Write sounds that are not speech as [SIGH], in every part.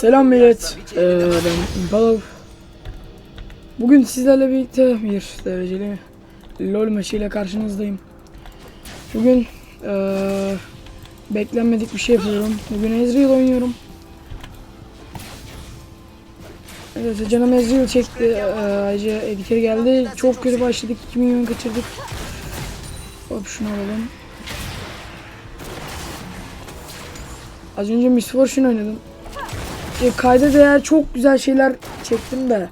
Selam millet. Ee, ben Impalov. Bugün sizlerle birlikte bir dereceli LoL maçıyla karşınızdayım. Bugün ee, beklenmedik bir şey yapıyorum. Bugün Ezreal oynuyorum. Evet canım Ezreal çekti. Ee, ayrıca Edgar geldi. Çok kötü başladık. 2 milyon kaçırdık. Hop şunu alalım. Az önce Miss Fortune oynadım. E, kayda değer çok güzel şeyler çektim de.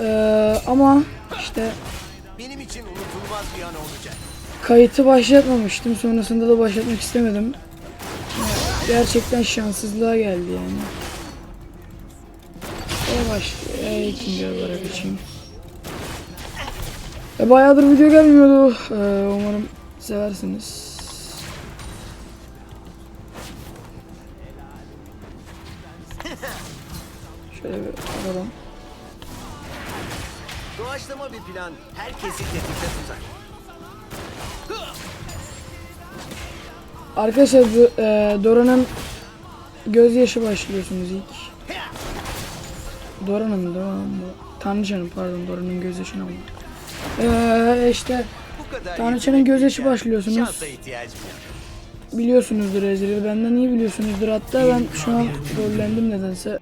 Ee, ama işte Benim için unutulmaz bir an olacak. kayıtı başlatmamıştım. Sonrasında da başlatmak istemedim. Gerçekten şanssızlığa geldi yani. Yavaş. E, ikinci olarak geçeyim. E, bayağıdır video gelmiyordu. Ee, umarım seversiniz. Şöyle bir alalım. Doğaçlama bir plan herkesi tetikte tutar. Arkadaşlar e, Dora'nın gözyaşı başlıyorsunuz ilk. Dora'nın Dora'nın. Tanrıçanın pardon Dora'nın gözyaşını ama. Eee işte Tanrıçanın gözyaşı ya. başlıyorsunuz. Biliyorsunuzdur Ezreal. Benden iyi biliyorsunuzdur. Hatta ben şu an rollendim nedense.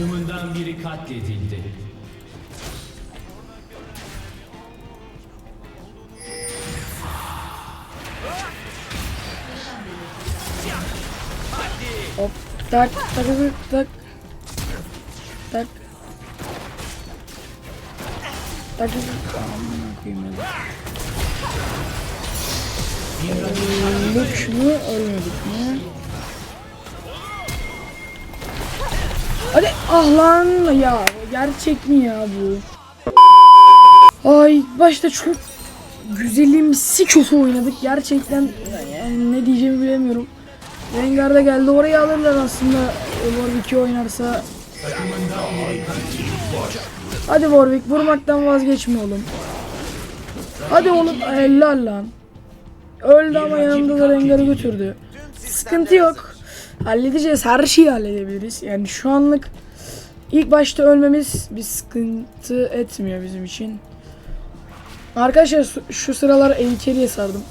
Takımından biri katledildi. Hop tak tak tak tak. Tak. Öldük mü ölmedik mi? Hadi ah lan ya gerçek mi ya bu? Ay başta çok güzelimsi kötü oynadık gerçekten yani ne diyeceğimi bilemiyorum. Rengar da geldi orayı alırlar aslında Warwick'i oynarsa. Hadi Warwick vurmaktan vazgeçme oğlum. Hadi oğlum helal lan. Öldü ama yanımda da Rengar'ı götürdü. Sıkıntı yok. Halledeceğiz. Her şeyi halledebiliriz. Yani şu anlık ilk başta ölmemiz bir sıkıntı etmiyor bizim için. Arkadaşlar şu- sıralar Enkeli'ye sardım.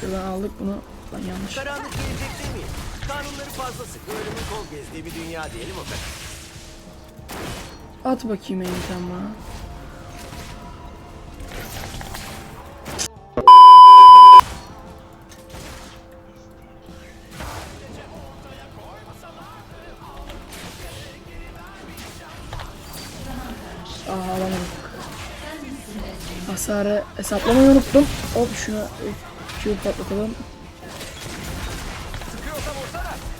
Şuradan aldık bunu. Lan yanlış. Karanlık gelecek demeyin. Kanunları fazla ölümün kol gezdiği bir dünya diyelim o kadar. At bakayım Enken bana. Hasarı hesaplamayı unuttum. Hop şunu Q patlatalım.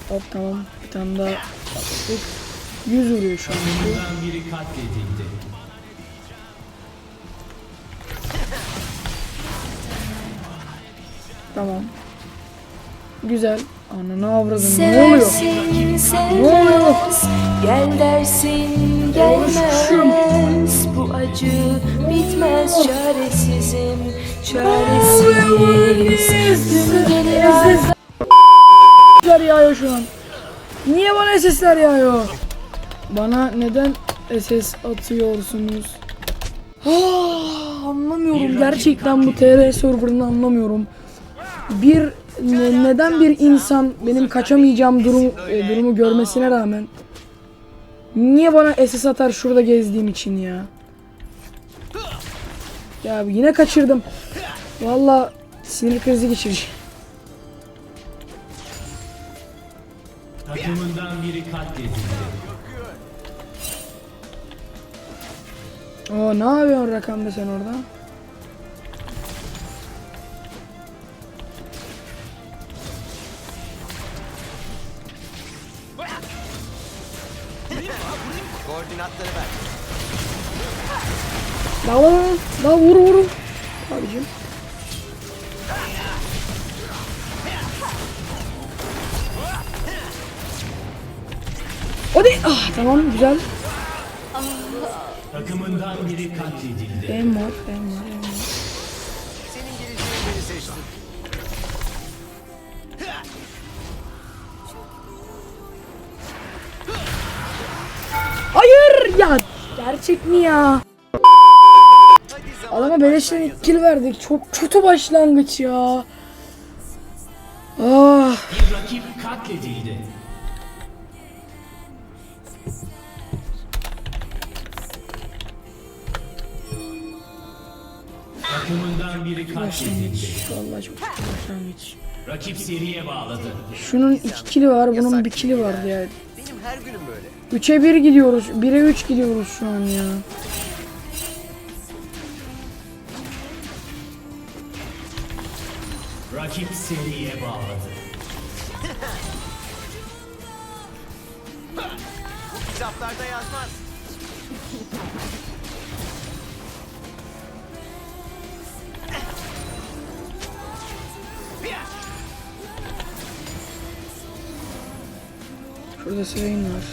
Hop tamam. Bir tane daha patlattık. 100 vuruyor şu an. Tamam. Güzel. Ananı avradım. Ne oluyor? Ne oluyor? Gel dersin gelmez Bu acı bitmez çaresizim Çaresiz Dün gelir SS'ler yağıyor şu an. Niye bana SS'ler yağıyor? Bana neden SS atıyorsunuz? Ah, anlamıyorum. Gerçekten bu TR serverını anlamıyorum. Bir ne- neden bir insan benim kaçamayacağım durum e, durumu görmesine rağmen niye bana SS atar şurada gezdiğim için ya? Ya yine kaçırdım. Valla sinir krizi geçirmiş. Takımından biri katledildi. Oo ne yapıyorsun rakamda sen orada? Koordinatları ver. La la la vur vur. Abicim. Hadi. Ah tamam güzel. Takımından biri katledildi. Em var, em var, Gerçek mi ya? Adama beleşten ilk kill verdik. Çok kötü başlangıç ya. Ah. Bir rakip katledildi. Takımından biri katledildi. Vallahi çok kötü başlangıç. Rakip seriye bağladı. Şunun iki kili var, bunun bir kili vardı ya. Her günüm böyle. 3'e 1 gidiyoruz. 1'e 3 gidiyoruz şu an ya. Rakip seriye bağladı. Swain var.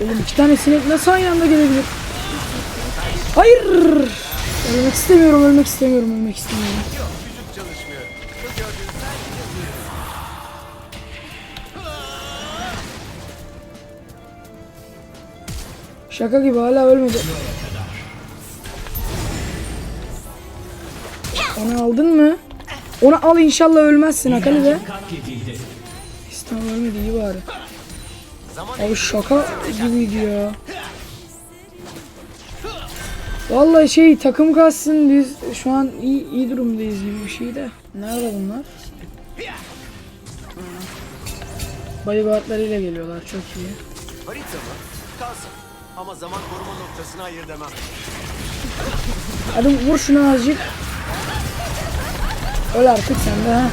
Oğlum iki tane sinek nasıl aynı anda gelebilir? Hayır! Ölmek istemiyorum, ölmek istemiyorum, ölmek istemiyorum. Şaka gibi hala ölmedi. Onu aldın mı? Onu al inşallah ölmezsin Akali be. Tamam ölmedi iyi bari. Abi şaka gibiydi ya. Vallahi şey takım kalsın biz şu an iyi, iyi durumdayız gibi bir şey de. Nerede bunlar? Bodyguardlarıyla geliyorlar çok iyi. Ama zaman koruma noktasına hayır demem. Hadi vur şunu azıcık. Öl artık sen de ha.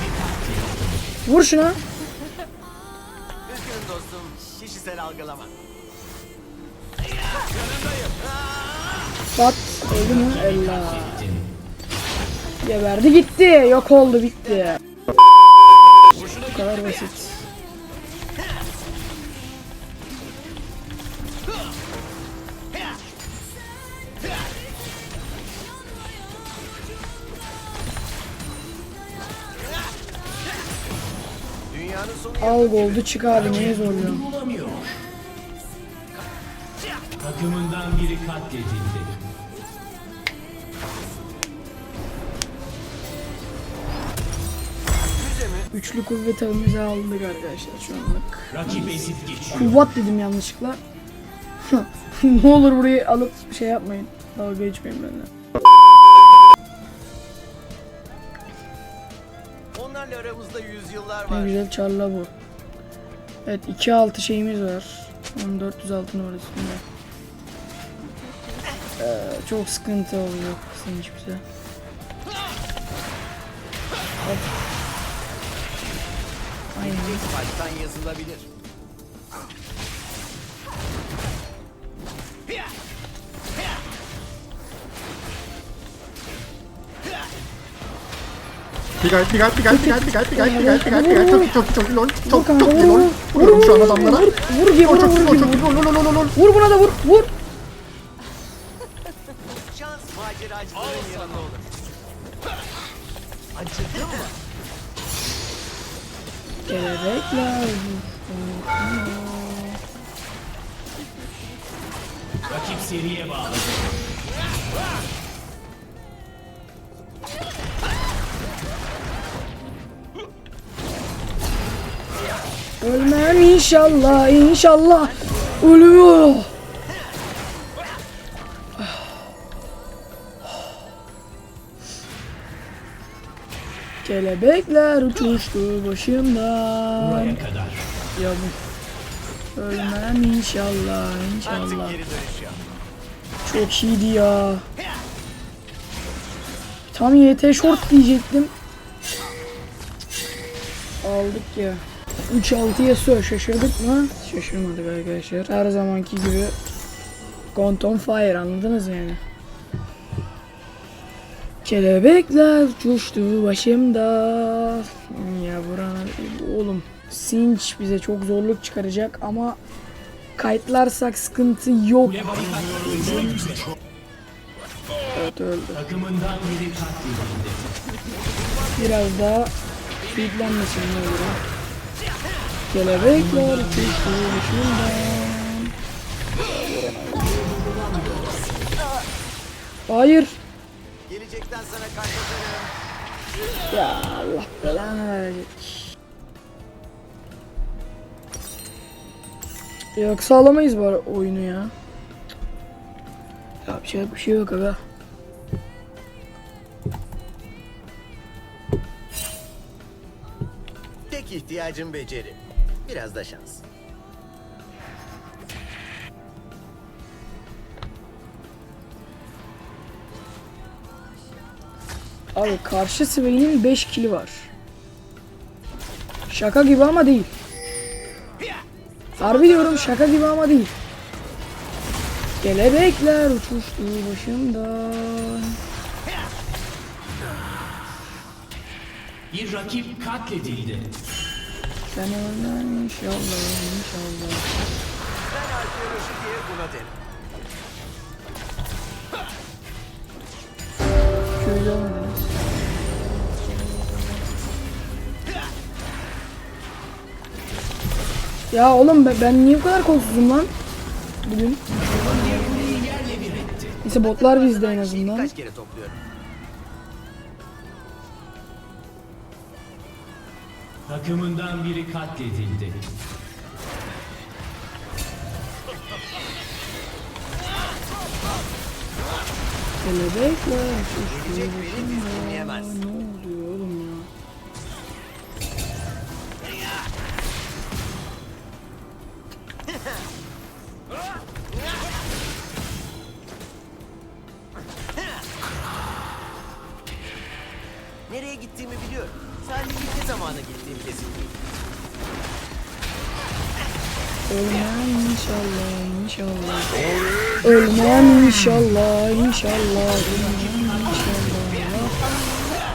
Vur şuna. Üzgünüm dostum. Kişisel algılama. Bat. Öldü mü? Ella. Geberdi gitti. Yok oldu bitti. Bu kadar basit. Al goldu çık abi neye zorluyorsun? Takımından biri katledildi. Üçlü kuvvet avımızı aldık arkadaşlar şu anlık. Rakip ezip geçiyor. Kuvvet dedim yanlışlıkla. [LAUGHS] ne olur burayı alıp şey yapmayın. Dalga geçmeyin benimle. Onlarla aramızda yüzyıllar Ne var. güzel çarla bu. Evet 2-6 şeyimiz var. 1400 altın var üstünde. Ee, çok sıkıntı senin hiç bize. Hop. Aynen. Baştan yazılabilir. Pigal, pigal, pigal, pigal, pigal, pigal, pigal, pigal, pigal. Çok çok çok lol. Vur Çok, çok iyi, lol. vur. Vur Vuruyorum şu an adamlara. vur. Vur gibi O vur çok vur çok lol, lol, lol, lol. Vur buna da vur vur. Şans maceracıların yanında olur. Acıdı mı? Kelebekler. Rakip seriye bağladı. İnşallah inşallah. Ölüyor. Kelebekler uçuştu başımdan. Buraya kadar. Ya bu. Ölmem inşallah inşallah. Çok iyiydi ya. Tam YT short diyecektim. Aldık ya. 3-6 Yasuo şaşırdık mı? Şaşırmadık arkadaşlar. Her zamanki gibi Quantum Fire anladınız yani. Kelebekler uçuştu başımda. Ya buranın oğlum Sinch bize çok zorluk çıkaracak ama Kayıtlarsak sıkıntı yok. Evet öldü. Biraz daha feedlenmesin ne olur. Kelebekler başımdan. Hayır. Gelecekten sana. Ya Allah belanı verecek. Yoksa alamayız bu oyunu ya. Yapacak bir şey yok aga. Tek ihtiyacım beceri. Biraz da şans. Abi karşı Swain'in 5 kili var. Şaka gibi ama değil. Harbi diyorum şaka gibi ama değil. Kelebekler uçuştu başımdan. Bir rakip katledildi. Sen ölmen inşallah inşallah. Ben arkeoloji diye buna derim. Şöyle olmadınız. Ya oğlum ben, ben niye bu kadar kolsuzum lan? Bugün. Neyse botlar bizde en azından. Kaç kere topluyorum. Takımından biri katledildi. Kelebekler Gelecek beni başımdan. dinleyemez. Ne oluyor inşallah. Ölmeyen inşallah inşallah. İnşallah.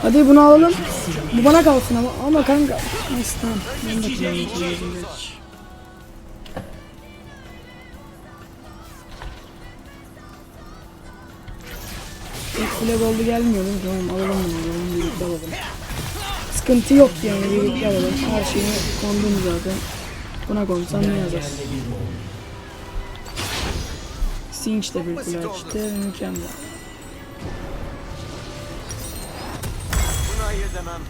Hadi bunu alalım. Bu bana kalsın ama ama kanka. Neyse tamam. Ben de kule goldu gelmiyor değil mi? Tamam alalım bunu. Alalım birlikte alalım. Sıkıntı yok yani birlikte alalım. Her şeyi kondum zaten. Buna konsam ne yazar? Sinch de bir kule açtı. Mükemmel. Bunu hayır demem.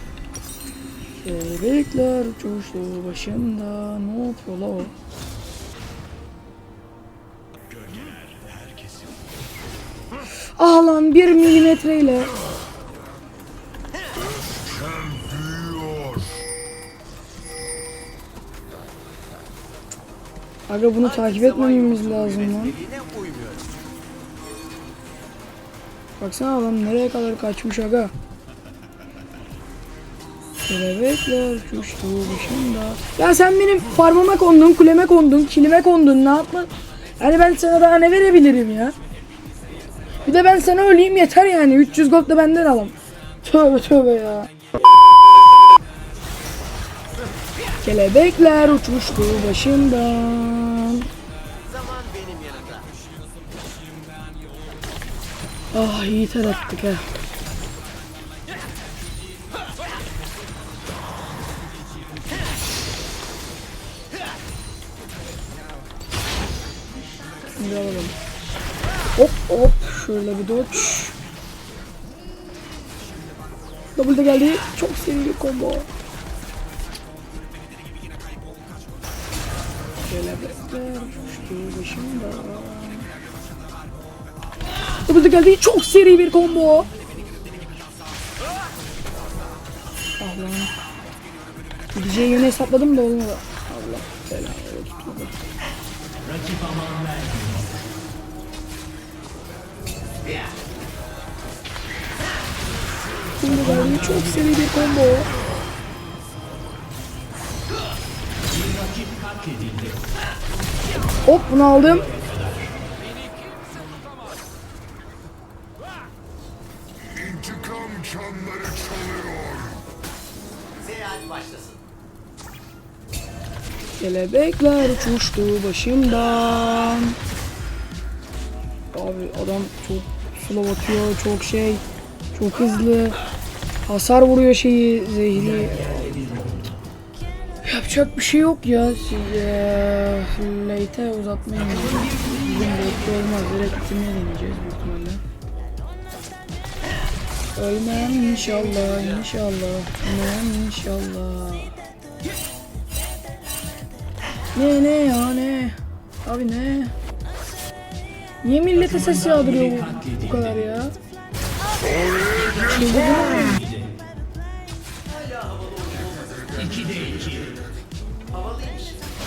Kelebekler uçuştu başımda. Ne yapıyor la o? Ah lan bir milimetreyle. Aga bunu takip etmememiz lazım lan. Baksana adam nereye kadar kaçmış aga. Kelebekler uçuştu başımda. Ya sen benim farmıma kondun, kuleme kondun, kilime kondun ne yapma? Yani ben sana daha ne verebilirim ya? Bir de ben sana öleyim yeter yani. 300 gold da benden alam. Tövbe tövbe ya. Kelebekler uçmuştu başımdan. Ah iyi ter attık ha. Şimdi alalım. Hop hop şöyle bir dodge. Double de geldi. Çok bir combo. Kelebekler uçtu başımda. Double geldi. Çok seri bir combo. Ah lan. Gideceği yöne hesapladım da olmadı. Allah belanı tutmadı. Şimdi geldi. Çok seri bir combo. Hop bunu aldım. Kelebekler uçuştu başımdan. Abi adam çok slow atıyor, çok şey, çok hızlı. Hasar vuruyor şeyi, zehri. Yapacak bir şey yok ya. Late'e uzatmayın. Bugün late olmaz. Direkt bitirmeye deneyeceğiz büyük ihtimalle. Ölmem inşallah, inşallah. Ölmem inşallah. Ne ne ya ne? Abi ne? Niye millete ses yağdırıyor bu, bu kadar ya? Çıldırdın mı?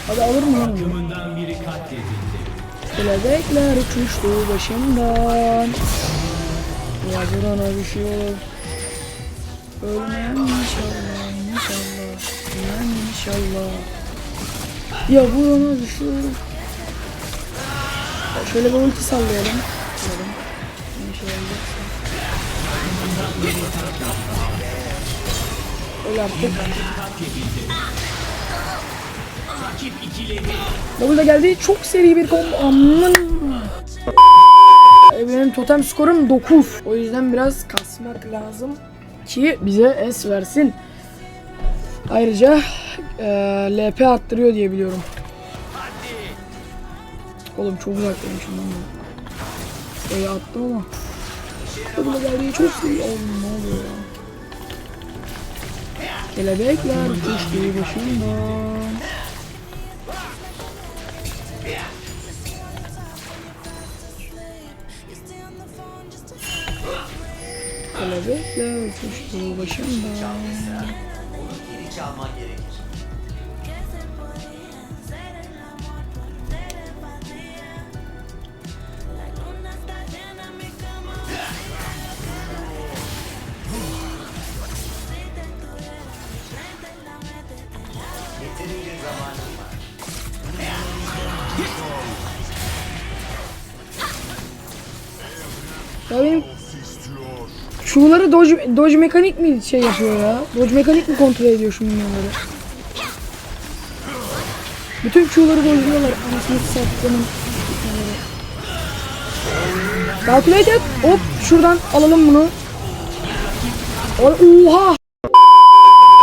Hadi alır mı lan bunu? Kelebekler uçuştu başımdan. Ya burana bir şey olur. Ölmem inşallah, inşallah, ölmem inşallah. Ya şey olur. Ya Şöyle bir ulti sallayalım. Öyle yaptık. Double da geldi. Çok seri bir combo. Aman. Benim totem skorum 9. O yüzden biraz kasmak lazım ki bize S versin. Ayrıca e, LP arttırıyor diye biliyorum. Oğlum çok uzaktaymışım ben. Öyle attım ama. Double geldi. Çok seri. Oğlum ne oluyor ya? Kelebekler uçuştu başımdan. Kelebekler uçuştu başımdan. Geri çalman gerekir. Şuları dodge, dodge mekanik mi şey yapıyor ya? Dodge mekanik mi kontrol ediyor şu minyonları? Bütün Q'ları dodge'luyorlar. Anasını sattanım. Calculate et. Hop şuradan alalım bunu. Oha!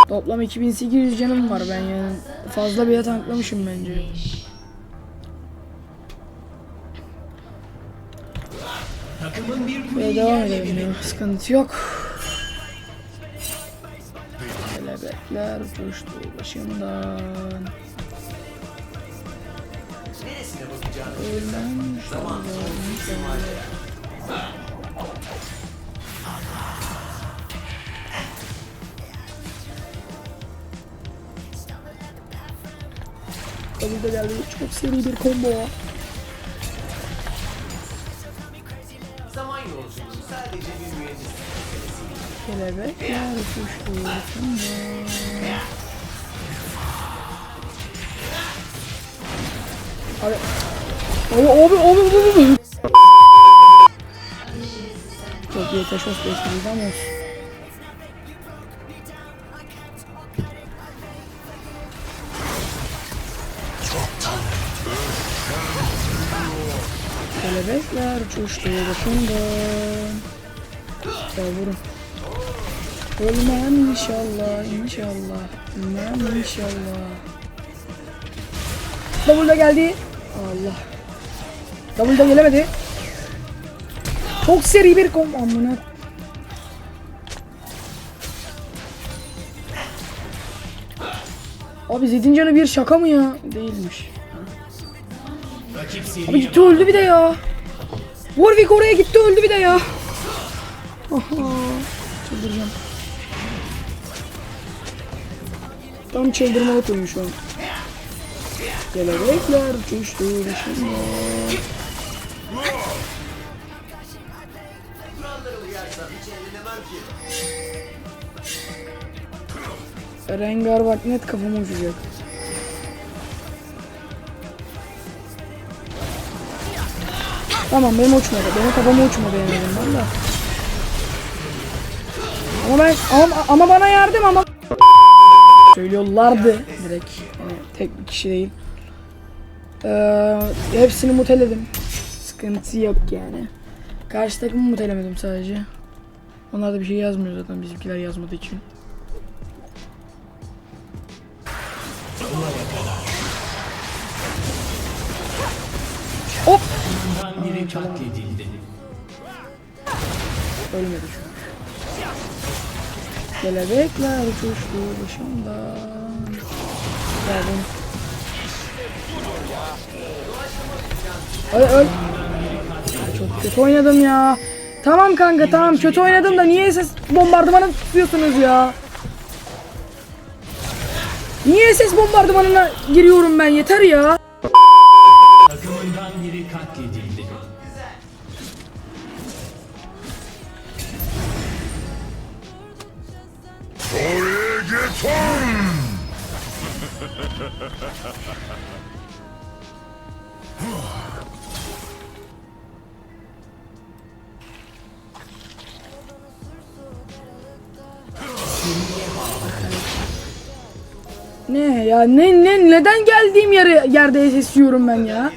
Toplam 2800 canım var ben yani. Fazla bile tanklamışım bence. Kuleyi devam edelim ya. Sıkıntı yok. Kelebekler uçuştu başımdan. Ölmem zaman sorumlusun var ya. Double da geldi. Çok seri bir combo. Yolculuğu sadece bir meselesi. Kelebekler uçuştu başımdan. Abi. Abi abi abi abi abi. Çok iyi taşos bekliydi ama. Kelebekler uçuştu başımdan. Ya vurun. Ölmem inşallah, inşallah. Ölmem inşallah. Double da geldi. Allah. Double da gelemedi. Çok seri bir kom amına. Abi Zed'in canı bir şaka mı ya? Değilmiş. Abi gitti öldü bir de ya. Warwick oraya gitti öldü bir de ya. Aha. Çıldıracağım. Tam çıldırmalı koyun şu an. Kelebekler uçuştu ki. Rengar bak net kafama uçacak. Tamam benim uçmadı. Benim kafama uçmadı yani benim valla. Ama ben ama, ama bana yardım ama Söylüyorlardı direkt. Yani tek bir kişi değil. Ee, hepsini muteledim. Sıkıntı yok yani. Karşı takımı mutelemedim sadece. Onlar da bir şey yazmıyor zaten bizimkiler yazmadığı için. Biri katledildi. Ölmedi çünkü. Kelebekler uçuştu başımdan. Geldim. Öl öl. Çok kötü oynadım ya. Tamam kanka tamam kötü oynadım da niye ses bombardımanı tutuyorsunuz ya? Niye ses bombardımanına giriyorum ben yeter ya. Ne ya ne ne neden geldiğim yere yerde ses yiyorum ben ya?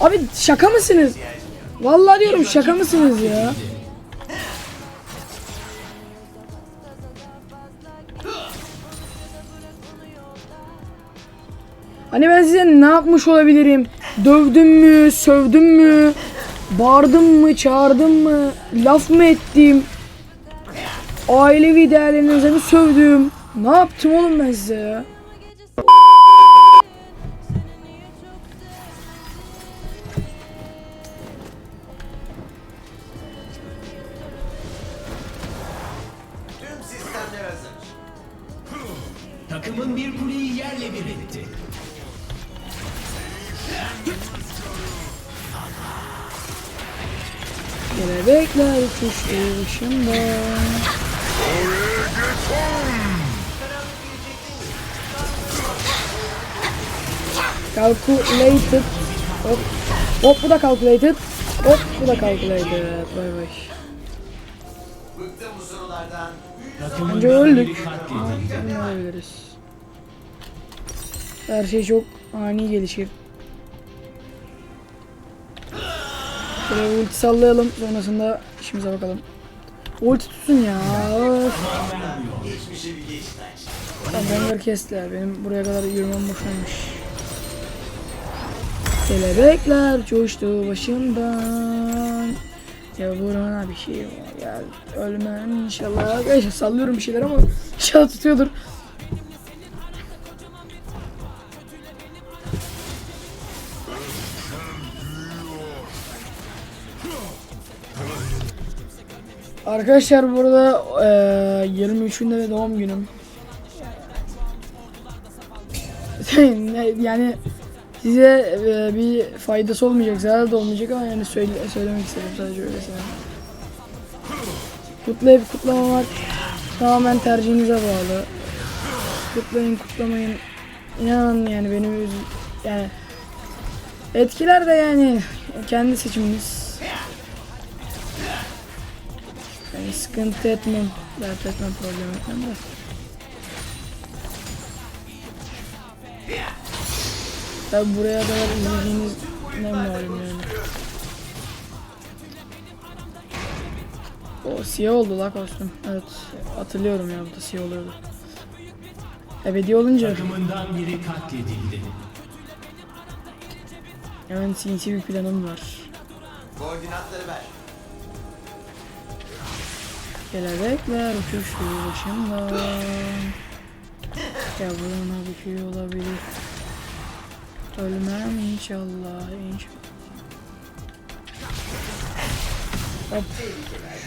Abi şaka mısınız? Vallahi diyorum şaka mısınız ya? Hani ben size ne yapmış olabilirim? Dövdüm mü, sövdüm mü? Bağırdım mı, çağırdım mı? Laf mı ettim? Ailevi değerlerinize mi sövdüm? Ne yaptım oğlum ben size ya? Tüm sistemler hazır. Takımın bir kuleyi yerle bir etti. Kelebekler uçuştu başımda. Calculated. Hop. Hop bu da calculated. Hop bu da calculated. Bay bay. Bence öldük. Ne olabiliriz? Her şey çok ani gelişir. Şöyle ulti sallayalım. Sonrasında işimize bakalım. Ulti tutsun ya. Rengar kesti ya. Benim buraya kadar yürümem boşaymış. Kelebekler coştu başımdan. Ya burana bir şey var. Ya ölmem inşallah. Arkadaşlar sallıyorum bir şeyler ama inşallah tutuyordur. Arkadaşlar burada eee 23'ünde ve doğum günüm. [LAUGHS] Yani size e, bir faydası olmayacak, zarar da olmayacak ama yani söyle, söylemek istedim sadece öylesine. Kutlayıp kutlamamak tamamen tercihinize bağlı. Kutlayın, kutlamayın. İnanın yani beni üz yani etkiler de yani kendi seçiminiz. Yani sıkıntı etmem, dert etmem, problem etmem de. Tabi buraya kadar izlediğiniz ne malum yani. O siyah oldu la kostüm. Evet hatırlıyorum ya bu da siyah oluyordu. Ebedi olunca Takımından biri katledildi. hemen sinsi bir planım var. Koordinatları ver. Kelebekler uçuştu başımdan. Yavruna bir şey olabilir. Ölmem inşallah inşallah. Hop.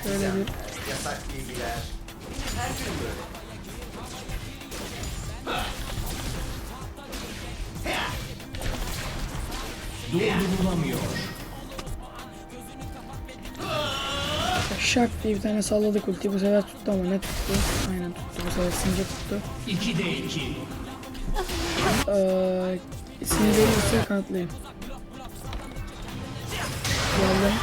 Şöyle bir Yasak bilgiler. Her gün böyle. Durdurulamıyor. Şak diye bir tane salladık ulti bu sefer tuttu ama ne tuttu? Aynen tuttu bu sefer since tuttu. 2'de 2. Eee sinirleri üstüne kanıtlayayım. Geldim.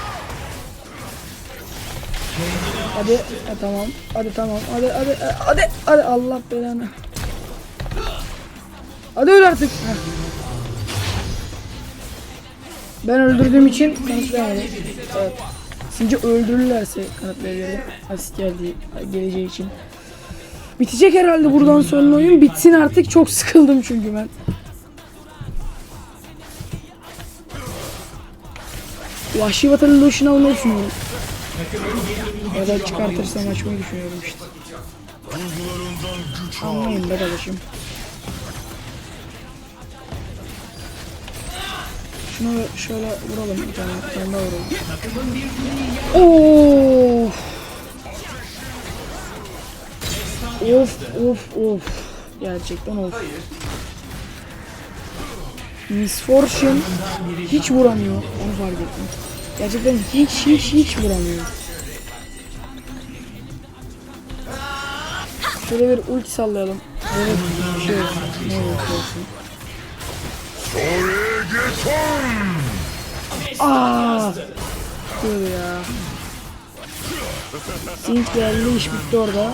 Hadi, ha, tamam. Hadi tamam. Hadi hadi hadi hadi Allah belanı. Hadi öl artık. Heh. Ben öldürdüğüm için kanıtlayamadım. Evet. Sizce öldürürlerse kanıtlayabilirim. Asist geldiği, geleceği için. Bitecek herhalde buradan sonra oyun. Bitsin artık. Çok sıkıldım çünkü ben. Vahşi Vatan'ın loşunu almayı düşünüyorum. Ya da çıkartırsam açmayı düşünüyorum işte. Anlayın be kardeşim. Şunu şöyle vuralım bir tane, bir tane vuralım. Of. Of of of. Gerçekten of. Miss Fortune hiç vuramıyor. Onu fark ettim. Gerçekten hiç hiç hiç vuramıyor. Şöyle bir ulti sallayalım. Bir şey. Ne olursa olsun. Toregeton. Aa! Dur ya. Sink geldi iş bitti orada.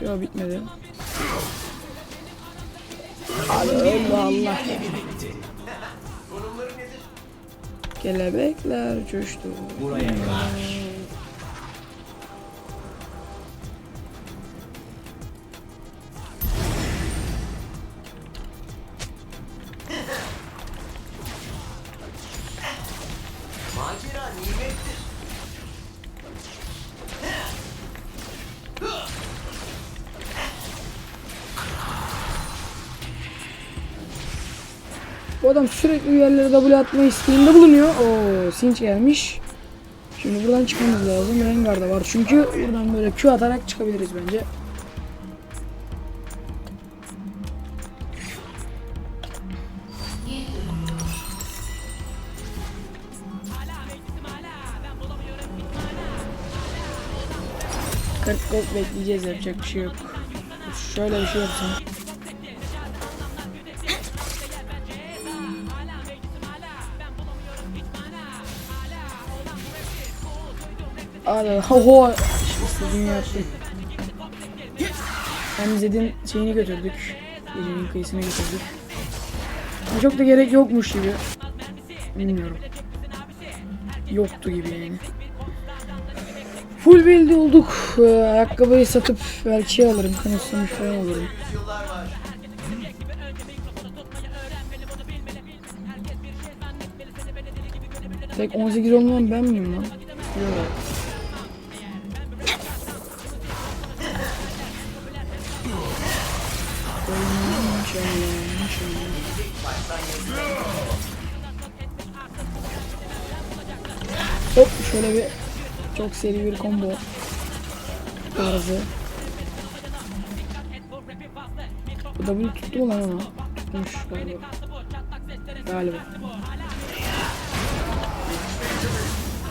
Yok bitmedi. Allah Allah. Kelebekler coştu. Buraya kadar. Adam sürekli yerlere W atma isteğinde bulunuyor. Oo, Sinç gelmiş. Şimdi buradan çıkmamız lazım. Rengar da var çünkü buradan böyle Q atarak çıkabiliriz bence. Kırk gold bekleyeceğiz yapacak bir şey yok. Şöyle bir şey yapsam. Hadi ho ho. İşte istediğimi yaptım. Zed'in şeyini götürdük. Gecenin kıyısına götürdük. Ama çok da gerek yokmuş gibi. Bilmiyorum. Yoktu gibi yani. Full build olduk. Ee, ayakkabıyı satıp belki şey alırım. Kanıtlamış falan var. Tek 18 olmayan ben miyim lan? Yok. Hop şöyle bir çok seri bir combo tarzı. Bu W tuttu mu lan ona? Tutmuş galiba. Galiba.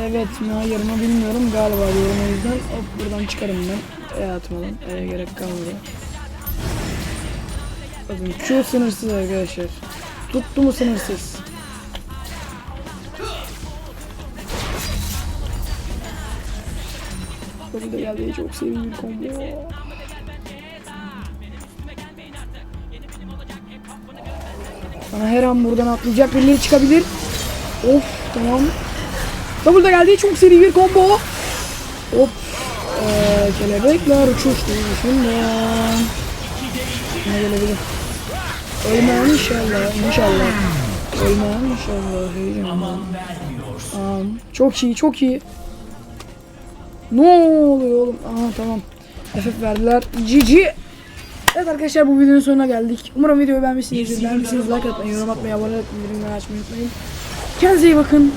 Evet mi hayır mı bilmiyorum galiba diyorum o yüzden hop buradan çıkarım ben. E atmadan e gerek kalmadı. Bakın Q sınırsız arkadaşlar. Tuttu mu sınırsız. Bakın da geldi çok sevdiğim combo. Bana her an buradan atlayacak birileri çıkabilir. Of tamam. Double da geldi. Çok seri bir combo. Hop. Ee, kelebekler uçuştu. Şundan. Ne gelebilir? Ölmem inşallah. İnşallah. Ölmem inşallah. Heyecandan. Tamam. Çok iyi. Çok iyi. Ne oluyor oğlum? Aha tamam. FF verdiler. GG. Evet arkadaşlar bu videonun sonuna geldik. Umarım videoyu beğenmişsinizdir. Beğenmişsiniz like atmayı, yorum atmayı, abone olmayı, bildirimleri açmayı unutmayın. Kendinize iyi bakın.